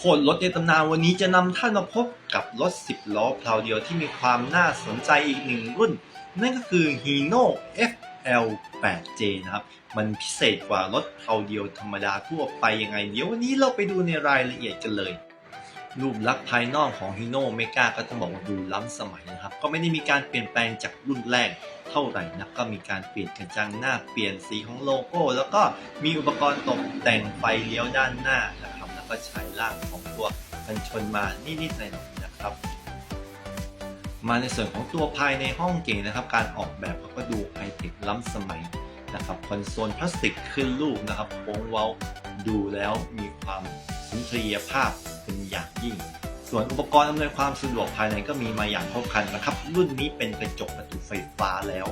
โคตรรถในตำนานวันนี้จะนำท่านมาพบกับรถ 10 ล้อเพลาเดียวที่มีความน่าสนใจอีกหนึ่งรุ่น นั่นก็คือ Hino FL 8J นะครับ มันพิเศษกว่ารถเพลาเดียวธรรมดาทั่วไปยังไง เดี๋ยววันนี้เราไปดูในรายละเอียดกันเลย รูปลักษณ์ภายนอกของ Hino m e g a ก็ต้องบอกว่าดูล้ำสมัยนะครับ ก็ไม่ได้มีการเปลี่ยนแปลงจากรุ่นแรกเท่าไหร่นะก็มีการเปลี่ยนกระจังหน้าเปลี่ยนสีของโลโก้ แล้วก็มีอุปกรณ์ตกแต่งไฟเลี้ยวด้านหน้า ก็ฉายล่างของตัวกันชนมานิดๆหน่อยๆนะครับ มาในส่วนของตัวภายในห้องเก่งนะครับ การออกแบบเขาก็ดูไฮเทคล้ำสมัยนะครับคอนโซลพลาสติกขึ้นรูปนะครับโค้งเว้าดูแล้วมีความสุนทรียภาพเป็นอย่างยิ่ง ส่วนอุปกรณ์อำนวยความสะดวกภายในก็มีมาอย่างครบครันนะครับ รุ่นนี้เป็นกระจกประตูไฟฟ้าแล้ว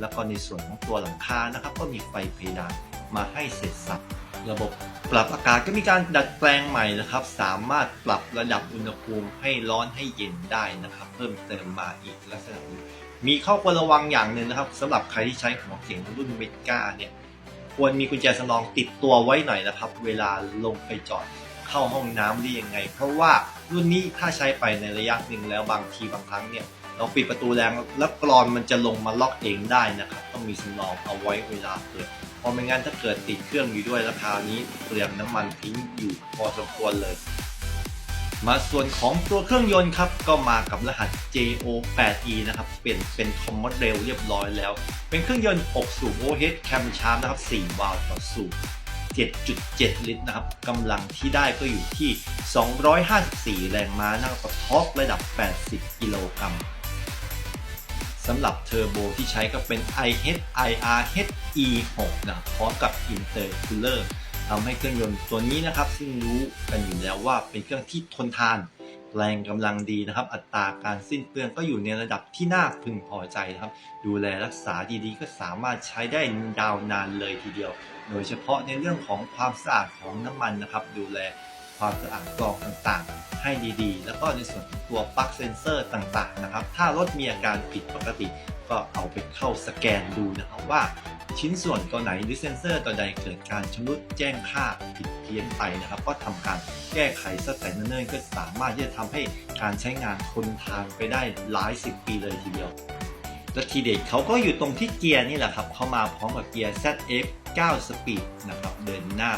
แล้วก็ในส่วนของตัวหลังคานะครับ ก็มีไฟเพดานมาให้เสร็จสับร ระบบปรับอากาศก็มีการดัดแปลงใหม่นะครับ สามารถปรับระดับอุณหภูมิให้ร้อนให้เย็นได้นะครับ เพิ่มเติมมาอีกลักษณะมีข้อควรระวังอย่างหนึ่งนะครับสำหรับใครที่ใช้หัวเสียงรุ่นเมก้าเนี่ยควรมีกุญแจสำรองติดตัวไว้หน่อยนะครับ เวลาลงไปจอดเข้าห้องน้ำได้ยังไง เพราะว่ารุ่นนี้ถ้าใช้ไปในระยะหนึ่งแล้วบางทีบางครั้งเนี่ยเราปิดประตูแรงแล้วกรอนมันจะลงมาล็อกเองได้นะครับ ต้องมีสำรองเอาไว้เวลาเปิด ราะไม่งั้นถ้าเกิดติดเครื่องอยู่ด้วยราคานี้เปลืองน้ำมันทิ้งอยู่พอสมควรเลย มาส่วนของตัวเครื่องยนต์ครับ ก็มากับรหัส JO8E นะครับ เปลี่ยนเป็นคอมมอดเรลเรียบร้อยแล้ว เป็นเครื่องยนต์6สูบ overhead cam sharp นะครับ 4 วาล์วต่อสูบ7.7 ลิตรนะครับกำลังที่ได้ก็อยู่ที่ 254 แรงม้านะครับกับท็อร์กระดับ 80 กิโลกรัม สำหรับเทอร์โบที่ใช้ก็เป็น IH IRH E6 นะพร้อมกับ Intercooler ทำให้เครื่องยนต์ตัวนี้นะครับ ซึ่งรู้กันอยู่แล้วว่าเป็นเครื่องที่ทนทาน แรงกำลังดีนะครับ อัตราการสิ้นเปลืองก็อยู่ในระดับที่น่าพึงพอใจนะครับ ดูแลรักษาดีๆ ก็สามารถใช้ได้ยาวนานเลยทีเดียว โดยเฉพาะในเรื่องของความสะอาดของน้ำมันนะครับ ดูแล ความสะอาดกรองต่างๆ ให้ดีๆ แล้วก็ในส่วนตัวปลั๊กเซนเซอร์ต่างๆนะครับ ถ้ารถมีอาการผิดปกติ ก็เอาไปเข้าสแกนดูนะครับว่าชิ้นส่วนตัวไหนหรือเซนเซอร์ตัวใดเกิดการชำรุดแจ้งค่าผิดเพี้ยนไปนะครับ ก็ทำการแก้ไขสแต่เนิ่นก็สามารถที่จะทำให้การใช้งานทนทานไปได้หลายสิบปีเลยทีเดียว และทีเด็ดเขาก็อยู่ตรงที่เกียร์นี่แหละครับ เข้ามาพร้อมกับเกียร์ ZF 9 Speed นะครับเดินหน้า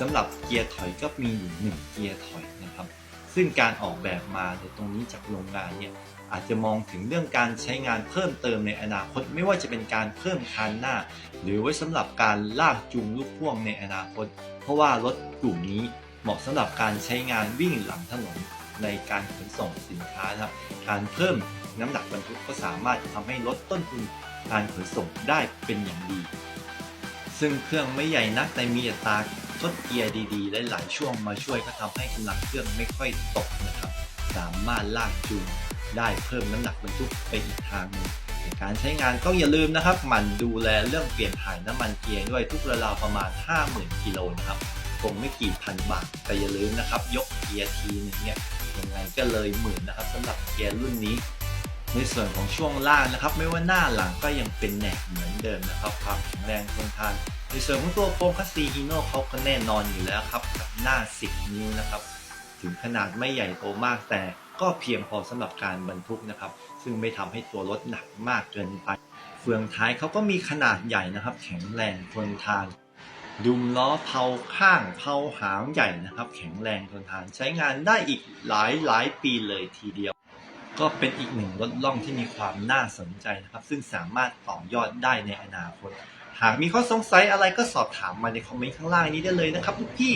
สำหรับเกียร์ถอยก็มีอยู่หนึ่งเกียร์ถอยนะครับ ซึ่งการออกแบบมาในตรงนี้จากโรงงานเนี่ยอาจจะมองถึงเรื่องการใช้งานเพิ่มเติมในอนาคต ไม่ว่าจะเป็นการเพิ่มคันหน้า หรือไว้สำหรับการลากจูงลูกพ่วงในอนาคต เพราะว่ารถกลุ่มนี้เหมาะสำหรับการใช้งานวิ่งหลังถนนในการขนส่งสินค้านะครับ การเพิ่มน้ำหนักบรรทุกก็สามารถทำให้ลดต้นทุนการขนส่งได้เป็นอย่างดี ซึ่งเครื่องไม่ใหญ่นักแต่มีอัตรา ทดเกียร์ดีๆ หลายช่วงมาช่วยก็ทำให้กำลังเครื่องไม่ค่อยตกนะครับ สามารถลากจูงได้เพิ่มน้ำหนักบรรทุกไปอีกทางหนึงการใช้งานก็อย่าลืมนะครับหมันดูแลเรื่องเปลี่ยนถ่ายน้ำมันเกียร์ด้วยทุกราวๆประมาณ 50,000กิโลนะครับคงไม่กี่พันบาทแต่อย่าลืมนะครับ ยกเกียร์ทีนึงเนี่ยยังไงก็เลยหมื่นนะครับสำหรับเกียร์รุ่นนี้ ในส่วนของช่วงล่างนะครับ ไม่ว่าหน้าหลังก็ยังเป็นแหนบเหมือนเดิมนะครับความแข็งแรงทนทาน ในส่วนของตัวโฟกัสซีฮีโน่เขาก็แน่นอนอยู่แล้วครับกับหน้า 10 นิ้วนะครับ ถึงขนาดไม่ใหญ่โตมากแต่ก็เพียงพอสำหรับการบรรทุกนะครับ ซึ่งไม่ทำให้ตัวรถหนักมากเกินไป เฟืองท้ายเขาก็มีขนาดใหญ่นะครับ แข็งแรงทนทาน ดุมล้อเพาข้างเพาหางใหญ่นะครับ แข็งแรงทนทานใช้งานได้อีกหลายหลายปีเลยทีเดียว ก็เป็นอีกหนึ่งรถล่องที่มีความน่าสนใจนะครับ ซึ่งสามารถต่อยอดได้ในอนาคต หากมีข้อสงสัยอะไรก็สอบถามมาในคอมเมนต์ข้างล่างนี้ได้เลยนะครับทุกพี่